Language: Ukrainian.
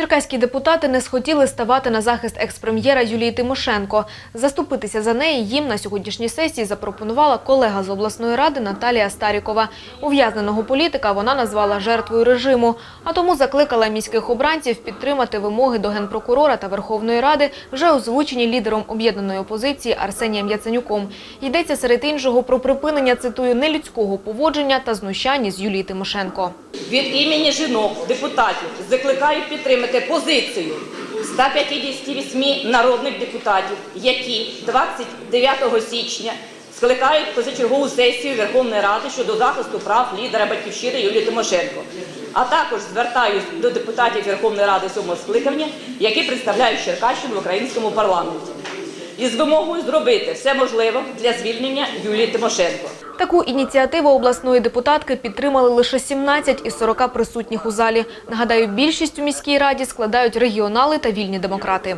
Черкаські депутати не схотіли ставати на захист експрем'єра Юлії Тимошенко. Заступитися за неї їм на сьогоднішній сесії запропонувала колега з обласної ради Наталія Старікова. Ув'язненого політика вона назвала жертвою режиму, а тому закликала міських обранців підтримати вимоги до генпрокурора та Верховної Ради, вже озвучені лідером об'єднаної опозиції Арсенієм Яценюком. Йдеться серед іншого про припинення, цитую, нелюдського поводження та знущання з Юлії Тимошенко. Від імені жінок, депутатів закликаю підтримати позицію 158 народних депутатів, які 29 січня скликають позачергову сесію Верховної Ради щодо захисту прав лідера Батьківщини Юлії Тимошенко. А також звертаюся до депутатів Верховної Ради сьомого скликання, які представляють Черкащину в українському парламенті, із вимогою зробити все можливе для звільнення Юлії Тимошенко. Таку ініціативу обласної депутатки підтримали лише 17 із 40 присутніх у залі. Нагадаю, більшість у міській раді складають регіонали та вільні демократи.